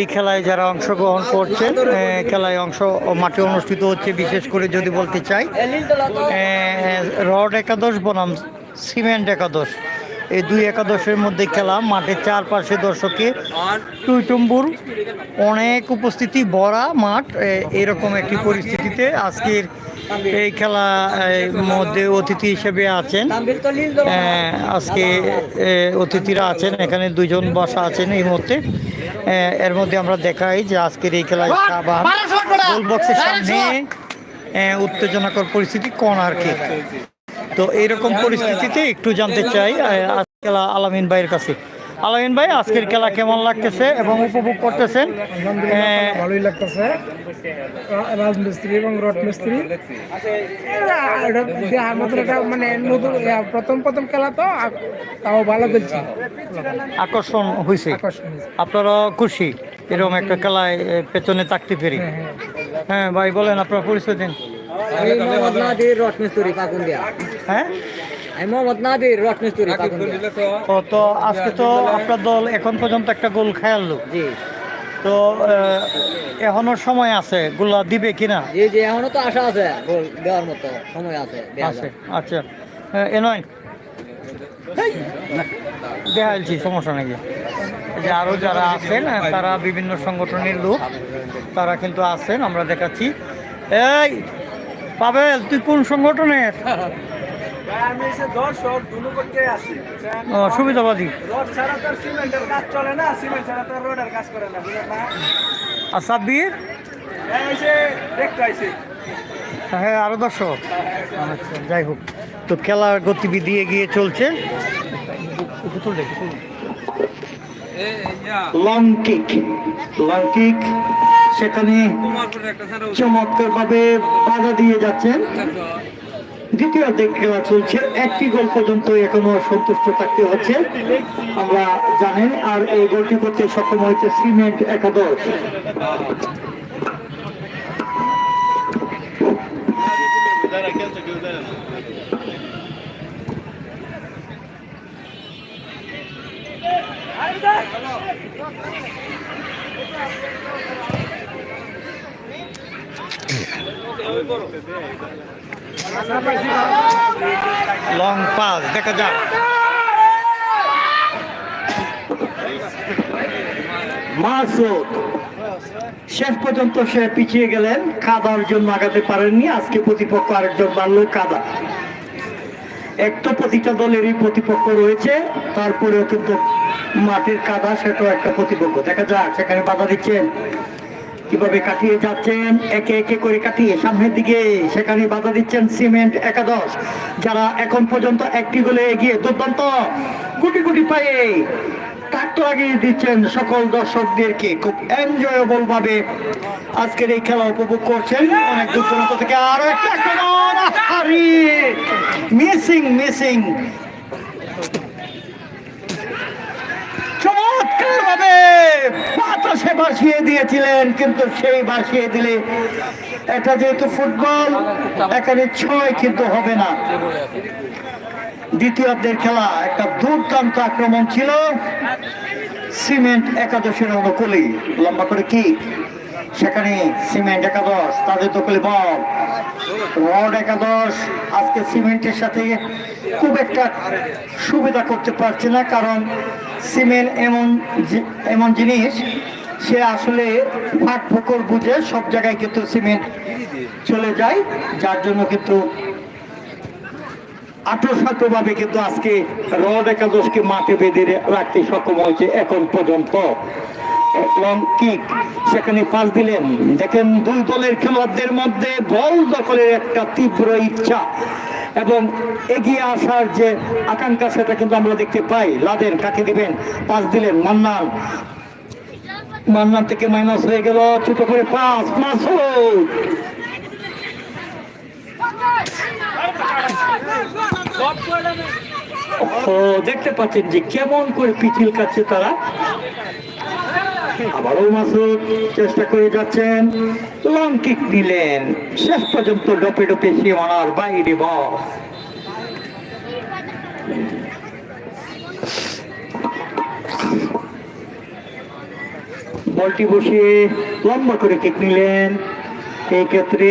এই খেলায় যারা অংশগ্রহণ করছেন খেলায় অংশ মাঠে অনুষ্ঠিত হচ্ছে, বিশেষ করে যদি বলতে চাই রড একাদশ, বনাম সিমেন্ট একাদশ। এই দুই একাদশের মধ্যে খেলা, মাঠের চারপাশে দর্শকে টুইটুম্বুর অনেক উপস্থিতি ভরা মাঠ এরকম একটি পরিস্থিতিতে আজকের এই খেলা মধ্যে অতিথি হিসেবে আছেন। আজকে অতিথিরা আছেন, এখানে দুজন বসা আছেন এই মুহূর্তে। এর মধ্যে আমরা দেখাই যে আজকের এই খেলায় সাবান সামনে উত্তেজনাকর পরিস্থিতি কোন আর কি। তো এইরকম পরিস্থিতিতে একটু জানতে চাই আজকে আলামিন ভাইয়ের কাছে। আলামিন ভাই আজকের খেলা কেমন লাগতেছে এবং উপভোগ করতেছেন? ভালোই লাগতেছে। রাজমিস্ত্রি এবং রড মিস্ত্রি। মানে নতুন প্রথম প্রথম খেলা তো তাও ভালো খেলছি। আকর্ষণ হয়েছে আপনারা খুশি? এরকম একটা খেলায় পেছনে থাকতে পেরে হ্যাঁ, হ্যাঁ। হ্যাঁ ভাই বলেন আপনার পরিচয় দিন। রট মিস্তুরি হ্যাঁ? তো আজকে তো আপনার দল এখন পর্যন্ত একটা গোল খেয়ালো জি। তো এখনও সময় আছে গোলা দিবে কিনা? জি জি এখনও তো আশা আছে গোল দেওয়ার মতো সময় আছে আছে আচ্ছা। হ্যাঁ, এ নয় দেখাইছি সমস্যা নাকি? যে আরও যারা আছেন তারা বিভিন্ন সংগঠনের লোক তারা কিন্তু আছেন আমরা দেখাচ্ছি। এই পাবেল তুই কোন সংগঠনের? সুবিধাবাদী রড ছাড়া তো আর সিমেন্টের কাজ চলে না সিমেন্ট ছাড়া তো আর রডের কাজ করে না বুঝলেন না? আর সাব্বির? এই এসে দেখতে আইছি। হ্যাঁ আরও দর্শক। আচ্ছা যাই হোক। তো খেলার গতিবিধি এগিয়ে চলছে। লং কিক লং কিক সেখানে চমৎকার ভাবে বাধা দিয়ে যাচ্ছেন। দ্বিতীয় অর্ধেক খেলা চলছে। একটি গোল পর্যন্ত এখনও সন্তুষ্ট থাকতে হচ্ছে। আমরা জানেন আর এই গোলটি করতে সক্ষম হয়েছে সিমেন্ট একাদশ। লং পাস দেখা যাক। শেষ পর্যন্ত সে পিছিয়ে গেলেন। কাদার জন্য আগাতে পারেননি। আজকে প্রতিপক্ষ আরেকজন বাড়লো, কাদা। এক তো প্রতিটা দলেরই প্রতিপক্ষ রয়েছে। তারপরেও কিন্তু মাটির কাদা, সেটাও একটা প্রতিপক্ষ। দেখা যাক, সেখানে বাধা দিচ্ছেন কীভাবে কাটিয়ে যাচ্ছেন? একে একে করে কাটিয়ে সামনের দিকে সেখানে বাধা দিচ্ছেন সিমেন্ট একাদশ। যারা এখন পর্যন্ত একটি গোলে এগিয়ে দুর্দান্ত গুটি গুটি পায়ে দিচ্ছেন সকল দর্শকদেরকে। খুব এনজয়েবল ভাবে আজকের এই খেলা উপভোগ করছেন। অনেক দূর থেকে আরও একটা মিসিং মিসিং চমৎকার ভাবে বাতাসে ভাসিয়ে দিয়েছিলেন, কিন্তু সেই ভাসিয়ে দিলে এটা যেহেতু ফুটবল, এখানে ছয় কিন্তু হবে না। দ্বিতীয়ার্ধের খেলা, একটা দুর্দান্ত আক্রমণ ছিল। সিমেন্ট একাদশের অনুকূলে লম্বা করে কি? সেখানে সিমেন্ট একাদশ, তাদের দখলে বল। রড একাদশ, আজকে সিমেন্টের সাথে খুব একটা সুবিধা করতে পারছে না, কারণ সিমেন্ট এমন এমন জিনিস, সে আসলে ফাট ফোকর বুঝে সব জায়গায় কিন্তু সিমেন্ট চলে যায়, যার জন্য কিন্তু আঠারো ভাবে কিন্তু আজকে রড একাদশকে মাঠে বেঁধে রাখতে সক্ষম হয়েছে এখন পর্যন্ত। লং কিক সেখানে পাস দিলেন। দেখেন দুই দলের খেলোয়াড়দের মধ্যে বল দখলের একটা তীব্র ইচ্ছা। এবং এগিয়ে আসার যে আকাঙ্ক্ষা, সেটা কিন্তু আমরা দেখতে পাই। লাদেন কাকে দিবেন? পাস দিলেন মান্নান। মান্নান থেকে মাইনাস হয়ে গেল, ছোট করে পাঁচ ও, দেখতে পাচ্ছেন যে কেমন করে পিছিল কাটছে তারা। আবারও মাসুদ চেষ্টা করে যাচ্ছেন। লং কিক নিলেন শেষ পর্যন্ত ডপে ডপে সীমানার বাইরে বস বলটি বসিয়ে লম্বা করে কিক নিলেন। এই ক্ষেত্রে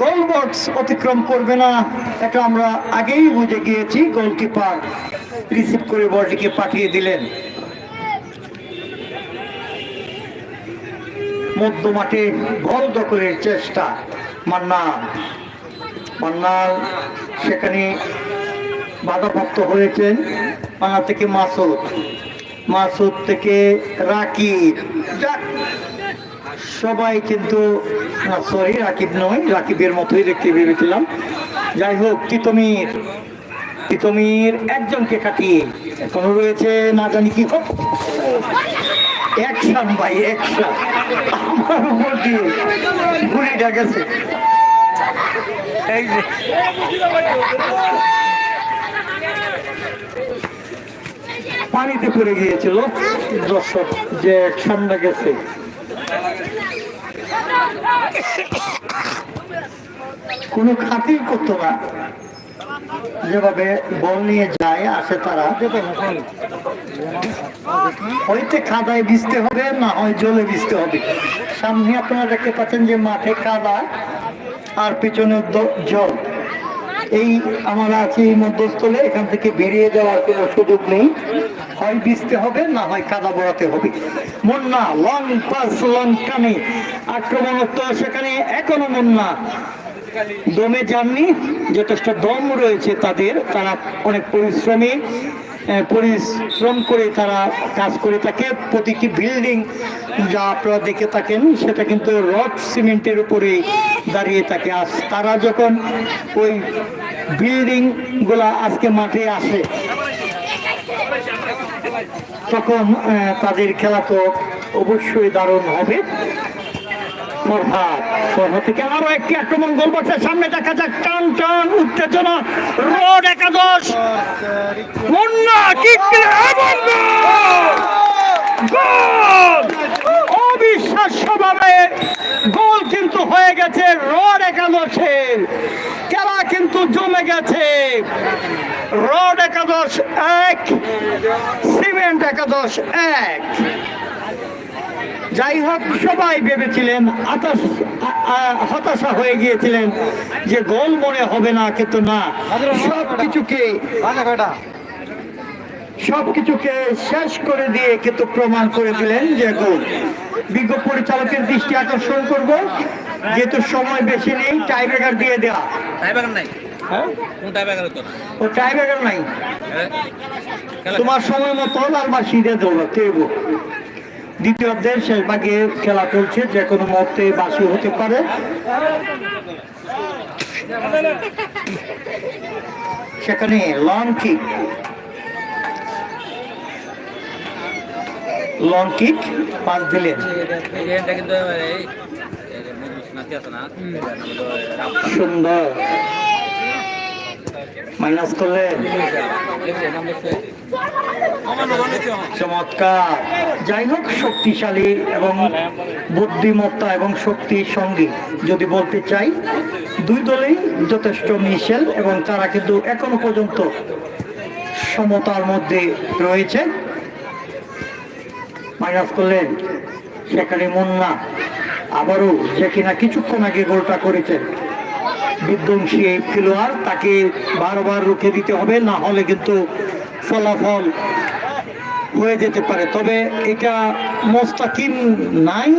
গোল বক্স অতিক্রম করবে না। এটা আমরা আগেই বুঝে গিয়েছি গোলকিপার রিসিভ করে বলটিকে পাঠিয়ে দিলেন। মধ্য মাঠে বল দখলের চেষ্টা মান্না মান্নাল সেখানে বাধাপ্রাপ্ত হয়েছেন মান্না থেকে মাসুদ। মাসুদ থেকে রাকিব। যাক, সবাই কিন্তু সরি রাকিব নয়, রাকিবের মতোই দেখতে ভেবেছিলাম। যাই হোক, তিতমির তিতমির একজনকে কাটিয়ে এখনও রয়েছে না জানি কি হোক। অ্যাকশন ভাই অ্যাকশন আমার উপর দিয়ে গুলিটা গেছে। এই যে। পানিতে পড়ে গিয়েছিল। দর্শক, যে ঠান্ডা গেছে। কোনো খাতির করতো না। যেভাবে বল নিয়ে যায়, আসে তারা হয়তো খাদায় ভিজতে হবে, না হয় জলে ভিজতে হবে। সামনে আপনারা দেখতে পাচ্ছেন যে মাঠে কাদা আর পিছনে জল। এই আমরা আছি মধ্যস্থলে, এখান থেকে বেরিয়ে যাওয়ার কোনো সুযোগ নেই। হয় ভিজতে হবে, না হয় কাদা বড়াতে হবে। মুন্না, লং পাস, লং কানে আক্রমণাত্মক সেখানে, এখনও মুন্না। দমে যাননি, যথেষ্ট দম রয়েছে তাদের। তারা অনেক পরিশ্রমী পরিশ্রম করে তারা কাজ করে থাকে। প্রতিটি বিল্ডিং যা আপনারা দেখে থাকেন, সেটা কিন্তু রড সিমেন্টের উপরে দাঁড়িয়ে থাকে। আর তারা যখন ওই বিল্ডিংগুলা আজকে মাঠে আসে তখন তাদের খেলা তো অবশ্যই দারুণ হবে। একটি আক্রমণ সামনে দেখা যাক উত্তেজনা! গোল! অবিশ্বাস্যভাবে গোল কিন্তু হয়ে গেছে রড একাদশের। খেলা কিন্তু জমে গেছে। রড একাদশ এক সিমেন্ট একাদশ এক। যাই হোক সবাই ভেবেছিলেন আতাশ হতাশা হয়ে গিয়েছিলেন যে গোল মনে হবে না কিন্তু না। সব কিছুকে সব কিছুকে শেষ করে দিয়ে কিন্তু প্রমাণ করে দিলেন যে গোল। বিজ্ঞ পরিচালকের দৃষ্টি আকর্ষণ করব। যেহেতু সময় বেশি নেই টাই ব্রেকার দিয়ে। দেওয়া হ্যাঁ? ও টাই ব্রেকার নাই। তোমার সময় মতো লাল মাসি দিয়ে দেবো দেবো দ্বিতীয় অর্ধের শেষ ভাগে খেলা চলছে যে কোনো মুহূর্তে বাসি হতে পারে। সেখানে long kick long kick pass দিলেন সুন্দর। মাইনাস করলেন চমৎকার। যাই হোক, শক্তিশালী এবং বুদ্ধিমত্তা এবং শক্তির সঙ্গে। যদি বলতে চাই, দুই দলেই যথেষ্ট মিশেল এবং তারা কিন্তু এখনও পর্যন্ত সমতার মধ্যে রয়েছে। মাইনাস করলেন সেখানে মুন্না। আবারও যে কিনা কিছুক্ষণ আগে গোলটা করেছেন। বিধ্বংসী এই খেলোয়াড়, তাকে বারবার রুখে দিতে হবে, না হলে কিন্তু ফলাফল হয়ে যেতে পারে। তবে এটা মোস্তাকিম নাই,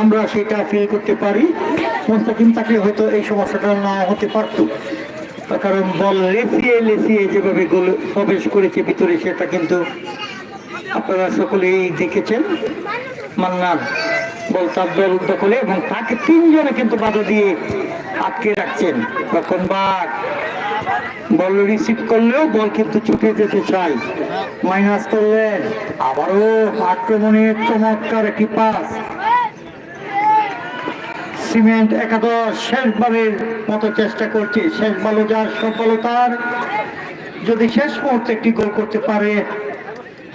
আমরা সেটা ফিল করতে পারি। মোস্তাকিম থাকলে হয়তো এই সমস্যাটা না হতে পারতো। তার কারণ বল লেসিয়ে লেসিয়ে যেভাবে গোল প্রবেশ করেছে ভিতরে, সেটা কিন্তু আপনারা সকলেই দেখেছেন। মান্নার বল তার দল দখলে এবং তাকে তিনজনে কিন্তু বাধা দিয়ে আটকে রাখছেন তখন বাঘ বল রিসিভ করলেও বল কিন্তু ছুটে যেতে চাই মাইনাস করলেন, আবারও আক্রমণের চমৎকার একটি পাস সিমেন্ট একাদশ শেষবারের মতো চেষ্টা করছে, শেষ বলো যার সফলতার যদি শেষ মুহূর্তে একটি গোল করতে পারে,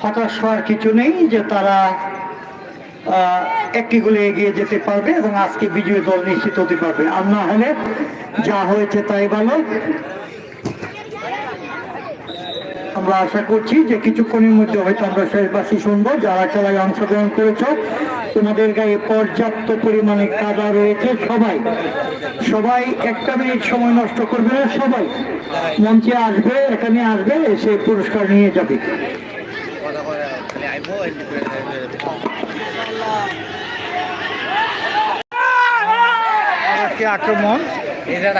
হতাশ হওয়ার কিছু নেই যে তারা একটি গোলে এগিয়ে যেতে পারবে এবং আজকে বিজয়ী দল নিশ্চিত হতে পারবে। আর না হলে যা হয়েছে তাই ভালো। আমরা আশা করছি যে কিছুক্ষণের মধ্যে হয়তো আমরা শেষবাসী শুনব। যারা খেলায় অংশগ্রহণ করেছ, তোমাদের গায়ে পর্যাপ্ত পরিমাণে কাদা রয়েছে সবাই। সবাই একটা মিনিট সময় নষ্ট করবে না, সবাই। মঞ্চে আসবে, এখানে আসবে, এসে পুরস্কার নিয়ে যাবে। একটি আক্রমণ? এটা